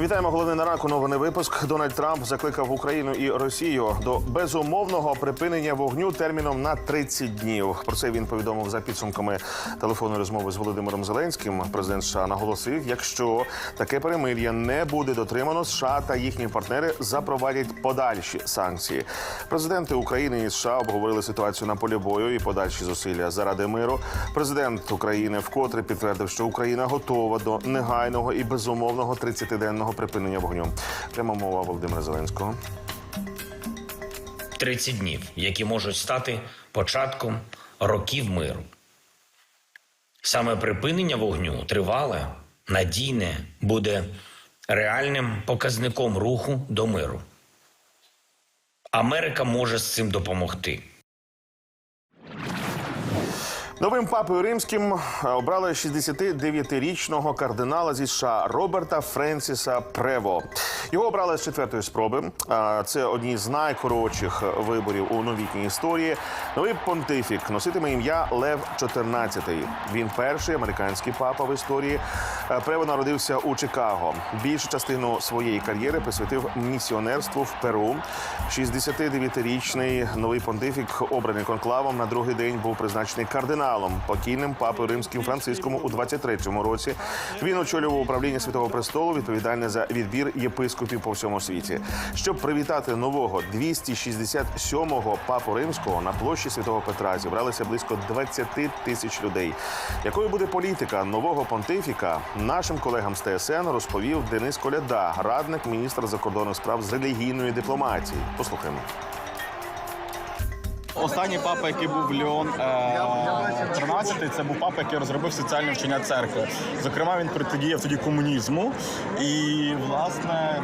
Вітаємо головне на ранку. Новини випуск. Дональд Трамп закликав Україну і Росію до безумовного припинення вогню терміном на 30 днів. Про це він повідомив за підсумками телефонної розмови з Володимиром Зеленським. Президент США наголосив, якщо таке перемир'я не буде дотримано, США та їхні партнери запровадять подальші санкції. Президенти України і США обговорили ситуацію на полі бою і подальші зусилля заради миру. Президент України вкотре підтвердив, що Україна готова до негайного і безумовного 30-денного припинення вогню. Пряма мова Володимира Зеленського. 30 днів, які можуть стати початком років миру. Саме припинення вогню тривале, надійне буде реальним показником руху до миру. Америка може з цим допомогти. Новим папою римським е, обрали 69-річного кардинала зі США Роберта Френсіса Прево. Його обрали з четвертої спроби. Це одні з найкоротших виборів у новітній історії. Новий понтифік носитиме ім'я Лев XIV. Він перший американський папа в історії. Е, Прево народився у Чикаго. Більшу частину своєї кар'єри присвятив місіонерству в Перу. 69-річний новий понтифік, обраний конклавом, на другий день був призначений кардиналом, покійним папою римським Франциском у 23-му році. Він очолював управління Святого престолу, відповідальне за відбір єпископів по всьому світі. Щоб привітати нового 267-го папу римського на площі Святого Петра зібралися близько 20 тисяч людей. Якою буде політика нового понтифіка? Нашим колегам з ТСН розповів Денис Коляда, радник міністра закордонних справ з релігійної дипломатії. Послухаємо. Останній папа, який був Леон е, 13, це був папа, який розробив соціальне вчення церкви. Зокрема, він протидіяв тоді комунізму. І, власне,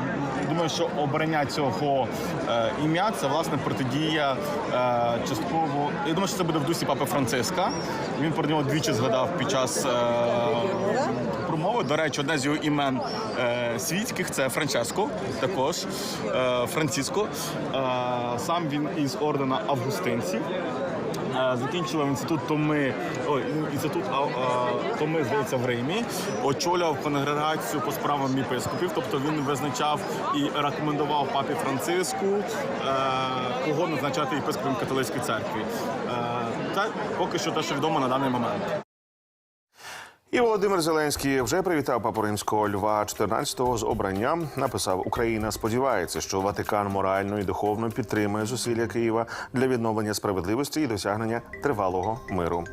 думаю, що обрання цього е, ім'я це власне протидія е, частково. Я думаю, що це буде в дусі папи Франциска. Він про нього двічі згадав під час е, промови. До речі, одне з його імен е, світських це Франческо, також е, Франциско. Е, сам він із ордена Августинців. Е, Закінчував інститут Томи, ой, інститут а, а, Томи, здається, в Римі. Очолював конгрегацію по справам єпископів. Тобто він визначав і рекомендував папі Франциску, е, кого назначати єпископом католицької церкви. Е, Це поки що те, що відомо на даний момент. І Володимир Зеленський вже привітав папу римського Льва 14-го з обранням. Написав: Україна сподівається, що Ватикан морально і духовно підтримує зусилля Києва для відновлення справедливості і досягнення тривалого миру.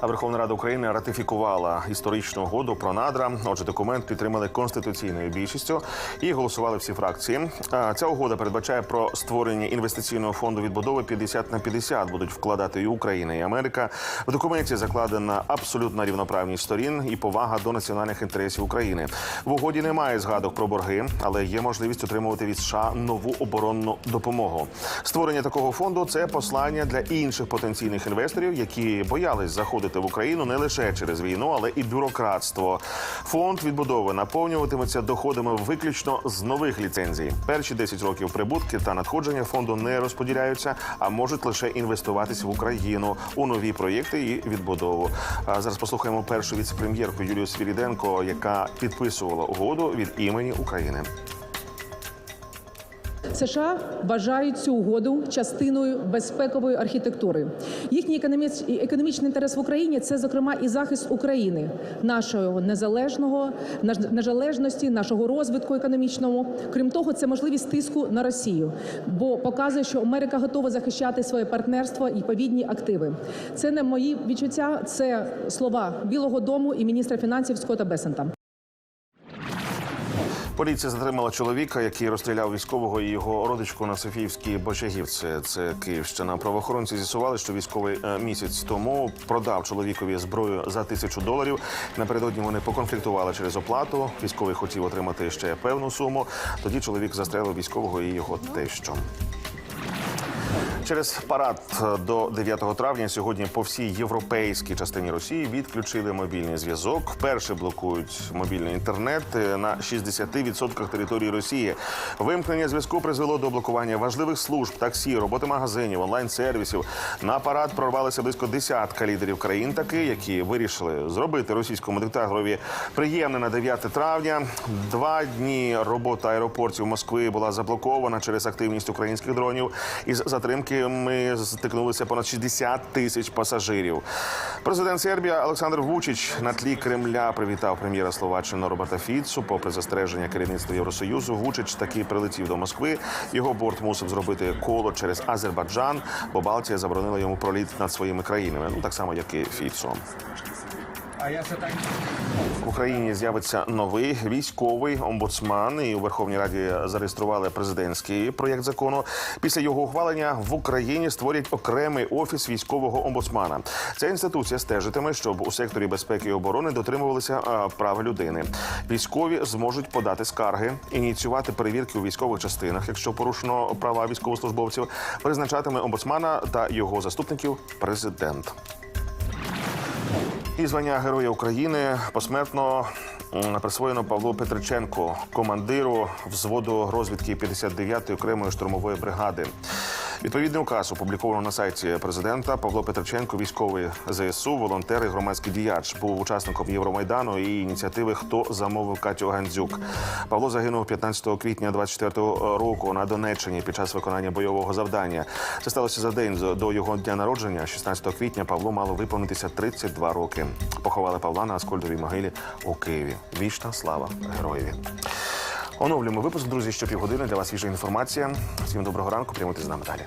А Верховна Рада України ратифікувала історичну угоду про надра. Отже, документ підтримали конституційною більшістю і голосували всі фракції. Ця угода передбачає про створення інвестиційного фонду відбудови 50 на 50 будуть вкладати і Україна, і Америка. В документі закладена абсолютна рівноправність сторін і повага до національних інтересів України. В угоді немає згадок про борги, але є можливість отримувати від США нову оборонну допомогу. Створення такого фонду це послання для інших потенційних інвесторів, які боялись заходити в Україну не лише через війну, але і бюрократство. Фонд відбудови наповнюватиметься доходами виключно з нових ліцензій. Перші 10 років прибутки та надходження фонду не розподіляються, а можуть лише інвестуватись в Україну у нові проєкти і відбудову. А зараз послухаємо першу віце-прем'єрку Юлію Свіріденко, яка підписувала угоду від імені України. США вважають цю угоду частиною безпекової архітектури. Їхній економічний інтерес в Україні це, зокрема, і захист України, нашого незалежного незалежності, нашого розвитку економічного. Крім того, це можливість тиску на Росію, бо показує, що Америка готова захищати своє партнерство і повідні активи. Це не мої відчуття, це слова Білого Дому і міністра фінансів Скотта Бесента. Поліція затримала чоловіка, який розстріляв військового і його родичку на Софіївській Бочагівці. Це Київщина. Правоохоронці з'ясували, що військовий е, місяць тому продав чоловікові зброю за тисячу доларів. Напередодні вони поконфліктували через оплату. Військовий хотів отримати ще певну суму. Тоді чоловік застрелив військового і його тещу. Через парад до 9 травня сьогодні по всій європейській частині Росії відключили мобільний зв'язок. Вперше блокують мобільний інтернет е, на 60% території Росії. Вимкнення зв'язку призвело до блокування важливих служб, таксі, роботи магазинів, онлайн-сервісів. На парад прорвалися близько десятка лідерів країн, таки, які вирішили зробити російському диктаторові приємне на 9 травня. Два дні робота аеропортів Москви була заблокована через активність українських дронів. Із затримки ми стикнулися понад 60 тисяч пасажирів. Президент Сербія Олександр Вучич на тлі Кремля привітав прем'єра Словаччини Роберта Фіцу. Попри застереження керівництва Євросоюзу, Вучич таки прилетів до Москви. Його борт мусив зробити коло через Азербайджан, бо Балтія заборонила йому проліт над своїми країнами. Ну так само, як і Фіцо. В Україні з'явиться новий військовий омбудсман. І у Верховній Раді зареєстрували президентський проєкт закону. Після його ухвалення в Україні створять окремий офіс військового омбудсмана. Ця інституція стежитиме, щоб у секторі безпеки і оборони дотримувалися прав людини. Військові зможуть подати скарги, ініціювати перевірки у військових частинах, якщо порушено права військовослужбовців, призначатиме омбудсмана та його заступників президент. І звання Героя України посмертно присвоєно Павлу Петриченку, командиру взводу розвідки 59-ї окремої штурмової бригади. Відповідний указ опубліковано на сайті президента. Павло Петриченко, військовий ЗСУ, волонтер і громадський діяч, був учасником Євромайдану і ініціативи Хто замовив Катю Гандзюк. Павло загинув 15 квітня 24-го року на Донеччині під час виконання бойового завдання. Це сталося за день до його дня народження. 16 квітня Павло мало виповнитися 32 роки. Поховали Павла на Аскольдовій могилі у Києві. Вічна слава героєві. Оновлюємо випуск, друзі. що півгодини для вас свіжа інформація. Всім доброго ранку. Прямуйте з нами далі.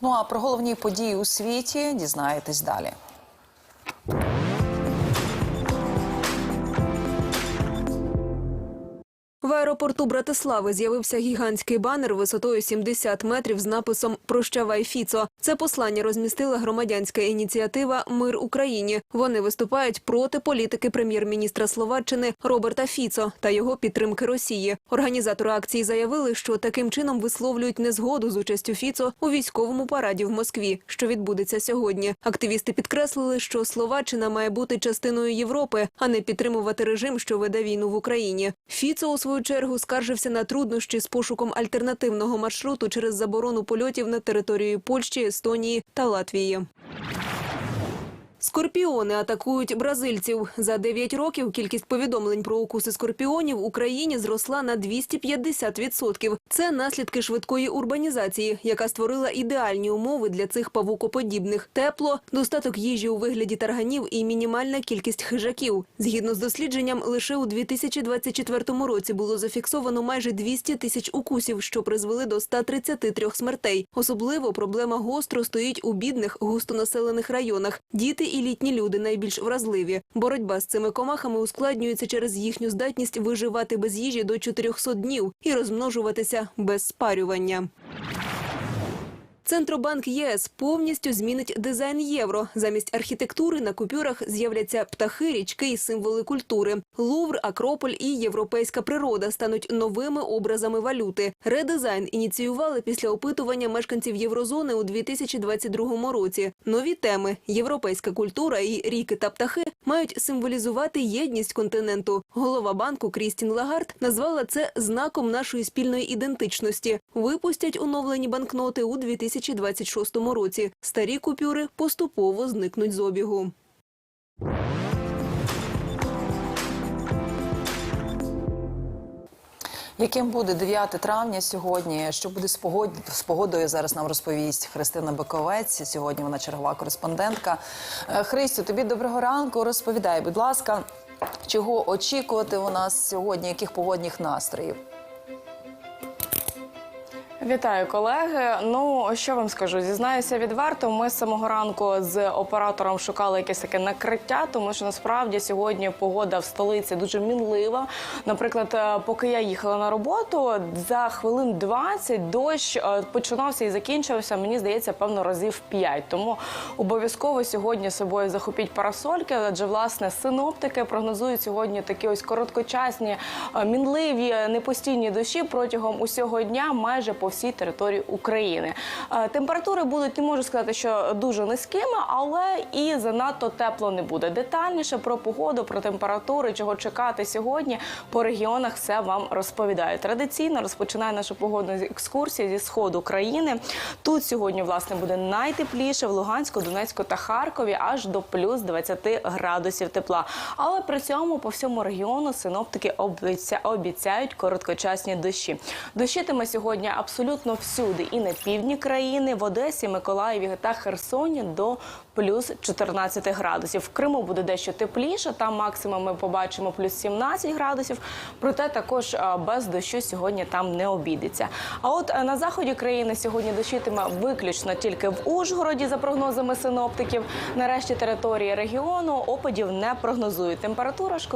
Ну а про головні події у світі дізнаєтесь далі. В аеропорту Братислави з'явився гігантський банер висотою 70 метрів з написом Прощавай Фіцо. Це послання розмістила громадянська ініціатива Мир Україні. Вони виступають проти політики прем'єр-міністра Словаччини Роберта Фіцо та його підтримки Росії. Організатори акції заявили, що таким чином висловлюють незгоду з участю Фіцо у військовому параді в Москві, що відбудеться сьогодні. Активісти підкреслили, що Словаччина має бути частиною Європи, а не підтримувати режим, що веде війну в Україні. Фіцо у свою чергу скаржився на труднощі з пошуком альтернативного маршруту через заборону польотів на території Польщі, Естонії та Латвії. Скорпіони атакують бразильців. За 9 років кількість повідомлень про укуси скорпіонів в Україні зросла на 250%. Це наслідки швидкої урбанізації, яка створила ідеальні умови для цих павукоподібних. Тепло, достаток їжі у вигляді тарганів і мінімальна кількість хижаків. Згідно з дослідженням, лише у 2024 році було зафіксовано майже 200 тисяч укусів, що призвели до 133 смертей. Особливо проблема гостро стоїть у бідних густонаселених районах. Діти і літні люди найбільш вразливі. Боротьба з цими комахами ускладнюється через їхню здатність виживати без їжі до 400 днів і розмножуватися без спарювання. Центробанк ЄС повністю змінить дизайн євро. Замість архітектури на купюрах з'являться птахи, річки і символи культури. Лувр, Акрополь і європейська природа стануть новими образами валюти. Редизайн ініціювали після опитування мешканців єврозони у 2022 році. Нові теми європейська культура і ріки та птахи мають символізувати єдність континенту. Голова банку Крістін Лагард назвала це знаком нашої спільної ідентичності. Випустять оновлені банкноти у 2026 році. Старі купюри поступово зникнуть з обігу. Яким буде 9 травня сьогодні? Що буде з погод... з погодою? Зараз нам розповість Христина Биковець. Сьогодні вона чергова кореспондентка. Е, Христю, тобі доброго ранку. Розповідай, будь ласка, чого очікувати у нас сьогодні? Яких погодних настроїв? Вітаю, колеги. Ну що вам скажу? Зізнаюся відверто. Ми з самого ранку з оператором шукали якесь таке накриття, тому що насправді сьогодні погода в столиці дуже мінлива. Наприклад, е, поки я їхала на роботу, за хвилин 20 дощ е, починався і закінчився. Мені здається, певно, разів 5. Тому обов'язково сьогодні собою захопіть парасольки, адже власне синоптики прогнозують сьогодні такі ось короткочасні, е, мінливі, непостійні дощі протягом усього дня майже по всій території України. Е, Температури будуть, не можу сказати, що дуже низькими, але і занадто тепло не буде. Детальніше про погоду, про температури, чого чекати сьогодні по регіонах все вам розповідаю. Традиційно розпочинаю нашу погодну екскурсію зі сходу країни. Тут сьогодні власне буде найтепліше в Луганську, Донецьку та Харкові, аж до плюс 20 градусів тепла. Але при цьому по всьому регіону синоптики обіцяють короткочасні дощі. Дощитиме сьогодні абсолютно всюди, і на півдні країни, в Одесі, Миколаєві та Херсоні до плюс 14 градусів. В Криму буде дещо тепліше. Там максимум ми побачимо плюс 17 градусів. Проте також без дощу сьогодні там не обійдеться. А от е, на заході країни сьогодні дощитиме виключно тільки в Ужгороді, за прогнозами синоптиків. Нарешті території регіону опадів не прогнозують. Температура ж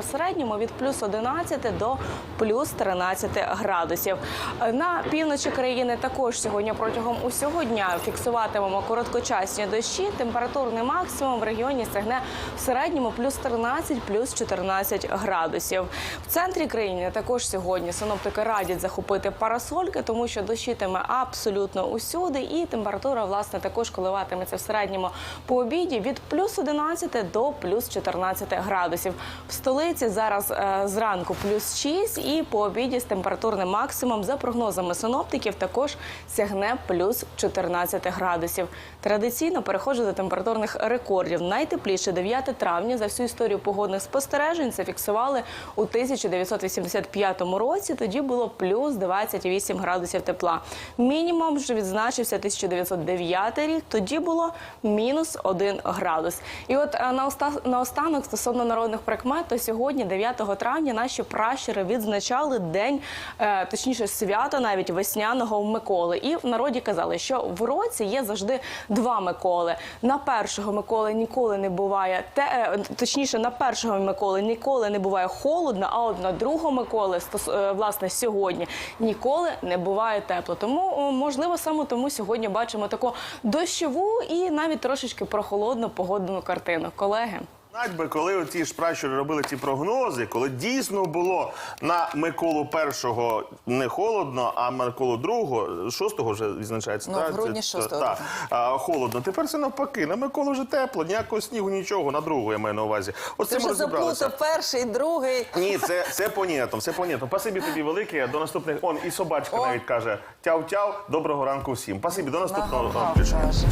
в середньому від плюс 11 до плюс 13 градусів. Е, На півночі країни також сьогодні протягом усього дня фіксуватимемо короткочасні дощі. Температурний максимум в регіоні сягне в середньому плюс 13, плюс 14 градусів. В центрі країни також сьогодні синоптики радять захопити парасольки, тому що дощитиме абсолютно усюди, і температура власне також коливатиметься в середньому по обіді від плюс 11 до плюс 14 градусів. В столиці зараз е, зранку плюс 6 і по обіді з температурним максимумом за прогнозами синоптиків також сягне плюс 14 градусів. Традиційно переходжу до температурних рекордів. Найтепліше 9 травня за всю історію погодних спостережень зафіксували у 1985 році. Тоді було плюс 28 градусів тепла. Мінімум ж відзначився 1909 рік. Тоді було мінус 1 градус. І от е, наоста- наостанок стосовно народних прикмет, то сьогодні, 9 травня, наші пращури відзначали день, е, точніше, свято навіть весняного Миколи. І в народі казали, що в році є завжди два Миколи. На першого Миколи ніколи не буває те, е, точніше, на першого Миколи ніколи не буває холодно, а от на другого Миколи, е, власне, сьогодні ніколи не буває тепло. Тому можливо саме тому сьогодні бачимо таку дощову і навіть трошечки прохолодну погодну картину. Колеги. Знать би, коли ті ж пращури робили ці прогнози, коли дійсно було на Миколу першого не холодно, а Миколу другого, шостого вже відзначається. Ну, так? в грудні Це- шостого, так. а, холодно. Тепер це навпаки. На Миколу вже тепло, ніякого снігу, нічого. На другого я маю на увазі. От Ти це вже розібралися. заплутав перший, другий. Ні, це, це понятно, все понятно. Пасибі тобі велике. До наступних. Он і собачка О. навіть каже: тяв-тяв, доброго ранку всім. Пасибі, до наступного Нагавав, включення. каже.